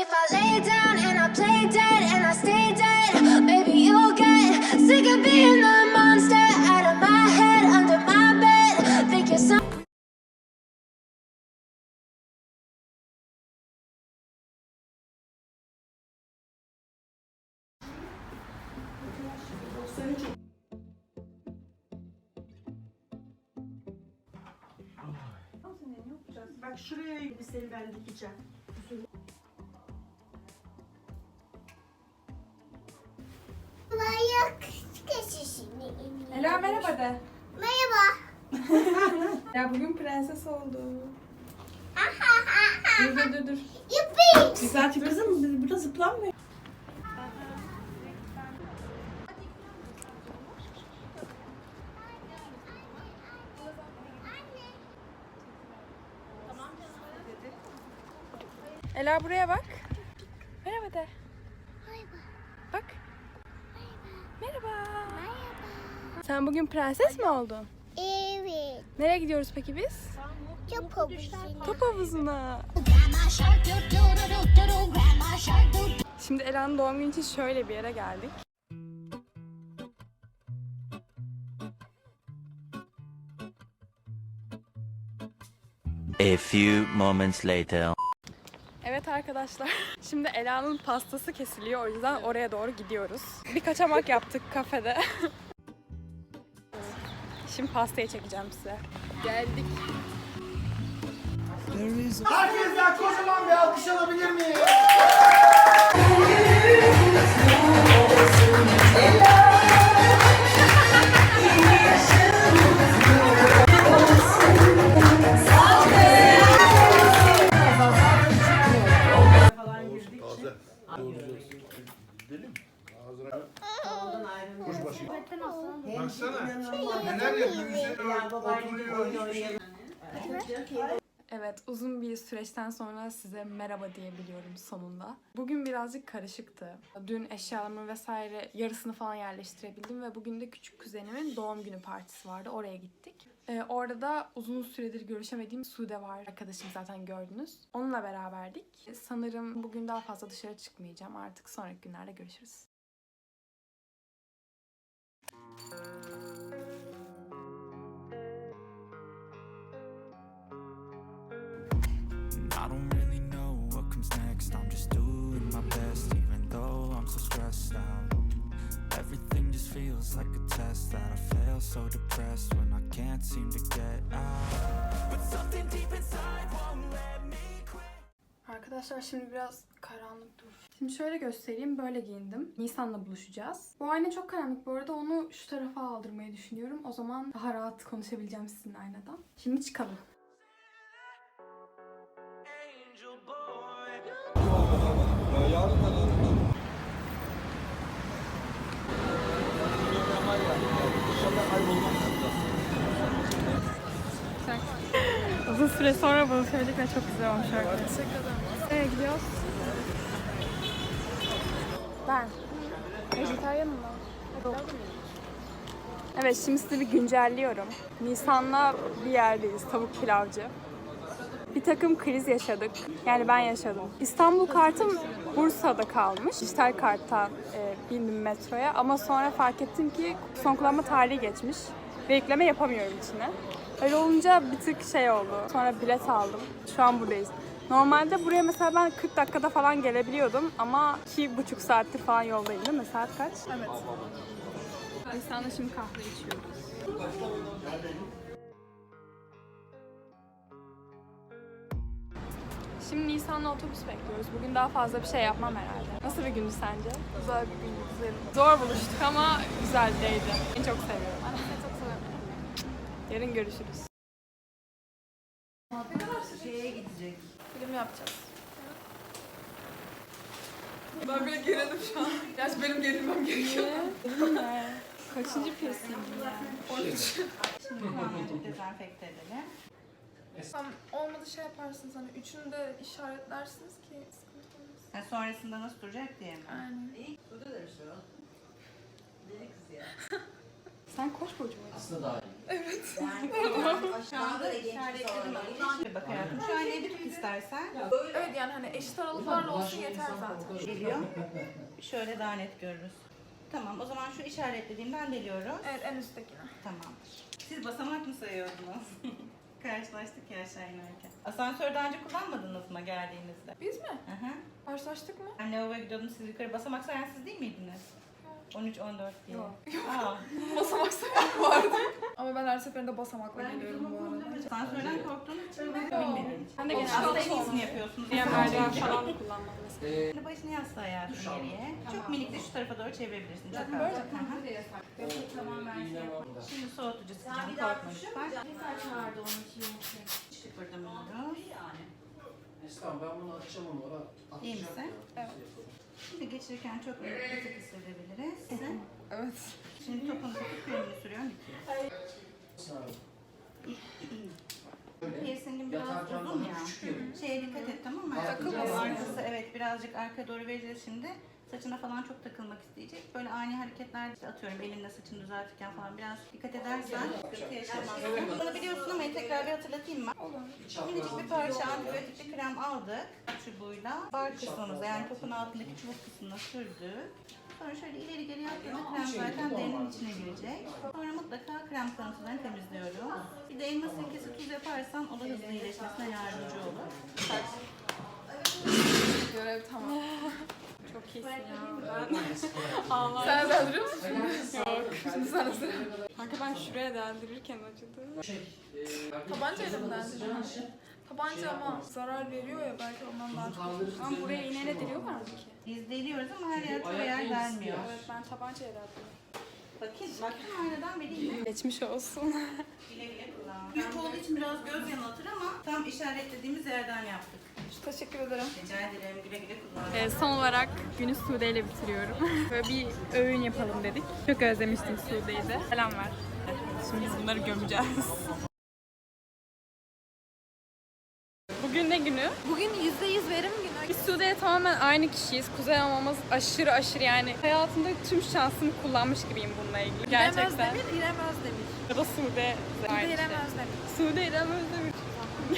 if I lay down and I play dead and I stay dead, maybe you'll get sick of being the monster out of my head, under my bed. Think you're some. Bak şuraya elbiseyi ben dikeceğim. Ela merhaba de. Merhaba. Ya bugün prenses oldu. dur dur dur dur. Yuppi. Zaten kızım biz burada zıplanmıyor. Ela buraya bak. Merhaba de. Bak. Merhaba. Sen bugün prenses mi oldun? Evet. Nereye gidiyoruz peki biz? Çok havuzuna. Top havuzuna. Şimdi Ela'nın doğum günü için şöyle bir yere geldik. A few moments later. Evet arkadaşlar. Şimdi Ela'nın pastası kesiliyor. O yüzden oraya doğru gidiyoruz. Bir kaçamak yaptık kafede. Şimdi pastayı çekeceğim size. Geldik. Herkesten kocaman bir alkış alabilir miyim? Falan girdik. Baksana. Neler yapıyor? Evet, uzun bir süreçten sonra size merhaba diyebiliyorum sonunda. Bugün birazcık karışıktı. Dün eşyalarımı vesaire yarısını falan yerleştirebildim ve bugün de küçük kuzenimin doğum günü partisi vardı. Oraya gittik. Ee, orada da uzun süredir görüşemediğim Sude var. Arkadaşım zaten gördünüz. Onunla beraberdik. Sanırım bugün daha fazla dışarı çıkmayacağım. Artık sonraki günlerde görüşürüz. Next. I'm just doing my best, even though I'm so stressed out. Everything just feels like a test that I fail. So depressed when I can't seem to get out. But something deep inside won't let me quit. Arkadaşlar şimdi biraz karanlık dur. Şimdi şöyle göstereyim. Böyle giyindim. Nisan'la buluşacağız. Bu ayna çok karanlık bu arada. Onu şu tarafa aldırmayı düşünüyorum. O zaman daha rahat konuşabileceğim sizinle aynadan. Şimdi çıkalım. Uzun süre sonra bunu söyledik ve çok güzel olmuş arkadaşlar. Nereye gidiyoruz? Ben. Vejetaryenim ben. Evet şimdi sizi bir güncelliyorum. Nisan'la bir yerdeyiz. Tavuk pilavcı. Bir takım kriz yaşadık. Yani ben yaşadım. İstanbul kartım Bursa'da kalmış. Dijital karttan e, bindim metroya ama sonra fark ettim ki son kullanma tarihi geçmiş ve yükleme yapamıyorum içine. Öyle olunca bir tık şey oldu. Sonra bilet aldım. Şu an buradayız. Normalde buraya mesela ben 40 dakikada falan gelebiliyordum ama iki buçuk saattir falan yoldayım değil mi? Saat kaç? Evet. Nisan'da şimdi kahve içiyoruz. Şimdi Nisan'la otobüs bekliyoruz. Bugün daha fazla bir şey yapmam herhalde. Nasıl bir gündü sence? Güzel bir gündü, güzel. Zor buluştuk ama güzel değildi. Beni çok seviyorum. Ben seni çok seviyorum. Yarın görüşürüz. Şeye gidecek. Film yapacağız. Ben böyle gerildim şu an. Gerçi benim gerilmem gerekiyor. Kaçıncı piercing yani? Dezenfekte edelim. Tam olmadı şey yaparsınız hani üçünü de işaretlersiniz ki sıkıntı olmaz. Ha, sonrasında nasıl duracak diye mi? Aynen. İyi. Burada da bir şey. Deli kız ya. Sen koç burcu muydun? Aslında daha iyi. Şu anda işaretledim. Bir bak hayatım. Şu an tut istersen. Evet yani hani eşit aralıklarla olsun yeter zaten. Geliyor. Şöyle daha net görürüz. Tamam o zaman şu işaretlediğimden deliyorum. Evet en üsttekine. Tamamdır. Siz basamak mı sayıyordunuz? Karşılaştık ya aşağı inerken. Asansör daha önce kullanmadınız mı geldiğinizde? Biz mi? Hı hı. Karşılaştık mı? Ben lavaboya gidiyordum siz yukarı basamak sayan siz değil miydiniz? 13-14 diye. Yok. Aa. Basamak sayan vardı. Ama ben her seferinde basamakla geliyorum bu arada. Asansörden korktuğunuz için ben için. Ben de genelde dışında en iyisini yapıyorsunuz. Yani merdiven falan kullanmam mesela. Başını yasla hayatım geriye. Çok minik de şu tarafa doğru çevirebilirsin. Çok az. böyle. Hı hı. Şimdi soğutucu sıcağını korkma lütfen. Kıpırdamıyoruz. Eskan ben bunu atacağım onu. Oraya İyi misin? Evet. Şimdi geçirirken çok minik bir tık hissedebiliriz. Evet. Şimdi topunu tutup kremini sürüyorum bitiyor. Piercing'in biraz Yatarken uzun daha ya. küçük yerim. Şeye dikkat et tamam mı? Takılmasın. Arkası evet birazcık arka doğru vereceğiz şimdi. Saçına falan çok takılmak isteyecek. Böyle ani hareketler işte atıyorum elinle saçını düzeltirken falan biraz dikkat edersen sıkıntı yaşamazsın. Bunu biliyorsun ama tekrar bir hatırlatayım mı? Minicik bir parça antibiyotikli krem aldık çubuğuyla. Bar kısmımıza yani topun altındaki çubuk kısmına sürdük. Sonra şöyle ileri geri yaptığında krem zaten derinin içine girecek. Sonra mutlaka krem kalıntılarını temizliyoruz. Bir de elma sirkesi tuz yaparsan o da hızlı iyileşmesine yardımcı olur. Görev tamam. Çok iyisin ya. Ben. Sen deldirir misin? Yok. Şimdi sana sıra. Kanka ben şuraya deldirirken acıdı. Tabancayla mı deldirdin? Tabanca ama zarar veriyor ya belki ondan daha çok. Ama buraya iğneyle deliyorlar mı ki? Biz deliyoruz ama her yer çoğu yer delmiyor. Evet ben tabancayla deldim. Bakayım, bakayım aynadan vereyim mi? Geçmiş olsun. Güle güle kullan. Büyük olduğu için biraz göz yanıltır ama tam işaretlediğimiz yerden yaptık. Teşekkür ederim. Rica ederim. Güle güle kullan. Ee, son olarak günü Sude ile bitiriyorum. Böyle bir öğün yapalım dedik. Çok özlemiştim Sude'yi de. Selam ver. Şimdi biz bunları gömeceğiz. Bugün ne günü? Bugün %100 verim günü. Biz Sude'ye tamamen aynı kişiyiz. Kuzey olmamız aşırı aşırı yani. Hayatımda tüm şansımı kullanmış gibiyim bununla ilgili. İrem Gerçekten. Özdemir, İrem Özdemir. Ya da Sude. Bir de Aynı İrem. Özdemir. Sude İrem Özdemir.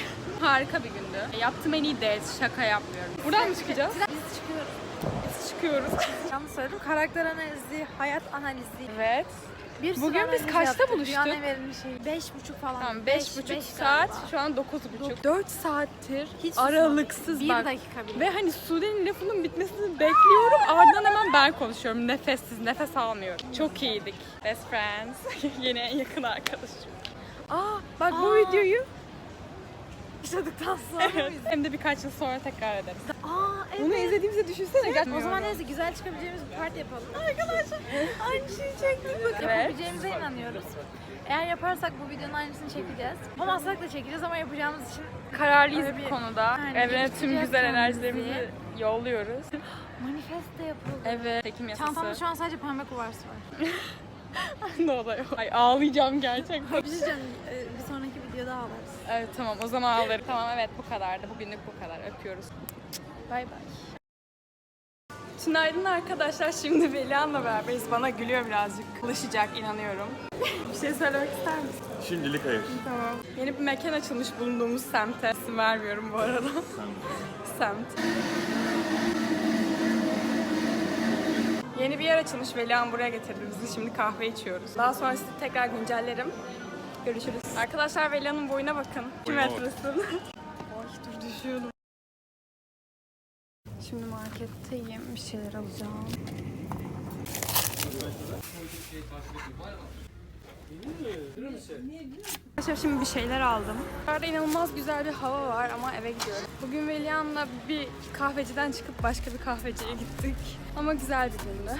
Harika bir gündü. Yaptığım en iyi date. Şaka yapmıyorum. Buradan mı çıkacağız? Biz çıkıyoruz. Biz çıkıyoruz. Yanlış söyledim. Karakter analizi, hayat analizi. Evet. Bir sürü Bugün biz analiz kaçta yaptık. buluştuk? Dünyanın en verimli şeyi. Beş buçuk falan. Tamam Beş, buçuk beş saat. galiba. Şu an dokuz buçuk. Dört saattir Hiç aralıksız Bir bak. dakika bile. Ve hani Sude'nin lafının bitmesini bekliyorum. Ardından hemen ben konuşuyorum. Nefessiz, nefes almıyorum. Çok iyiydik. Best friends. Yeni en yakın arkadaşım. Aa bak bu Aa. videoyu Yaşadıktan sonra evet, hem de birkaç yıl sonra tekrar ederiz. Aa evet. Bunu izlediğimizi düşünsene. gerçekten. O zaman neyse güzel çıkabileceğimiz bir part yapalım. Arkadaşlar aynı şeyi çektik. Bak, Evet. Yapabileceğimize inanıyoruz. Eğer yaparsak bu videonun aynısını çekeceğiz. Yapamazsak da çekeceğiz ama yapacağımız için kararlıyız Öyle bu bir- konuda. Aynen, Evrene tüm güzel enerjilerimizi yolluyoruz. manifest de yapıldı. Evet, çekim yasası. Çantamda şu an sadece pembe kuvars var. ne oluyor? Ay ağlayacağım gerçekten. Bir şey diyeceğim, e, bir videoda ağlarız. Evet tamam o zaman ağlarım. Tamam evet bu kadardı. Bugünlük bu kadar. Öpüyoruz. Bay bay. Günaydın arkadaşlar. Şimdi Velihan'la beraberiz. Bana gülüyor birazcık. Ulaşacak inanıyorum. bir şey söylemek ister misin? Şimdilik hayır. Tamam. Yeni bir mekan açılmış bulunduğumuz semte. İsim vermiyorum bu arada. Semt. Yeni bir yer açılmış. Velihan buraya getirdi bizi. Şimdi kahve içiyoruz. Daha sonra sizi tekrar güncellerim. Görüşürüz. Arkadaşlar Velihan'ın boyuna bakın. 2 Boyuna bak. metresin. Ay dur düşüyordum. Şimdi marketteyim. Bir şeyler alacağım. Arkadaşlar şimdi bir şeyler aldım. Dışarıda inanılmaz güzel bir hava var ama eve gidiyorum. Bugün Velihan'la bir kahveciden çıkıp başka bir kahveciye gittik. Ama güzel bir gündü.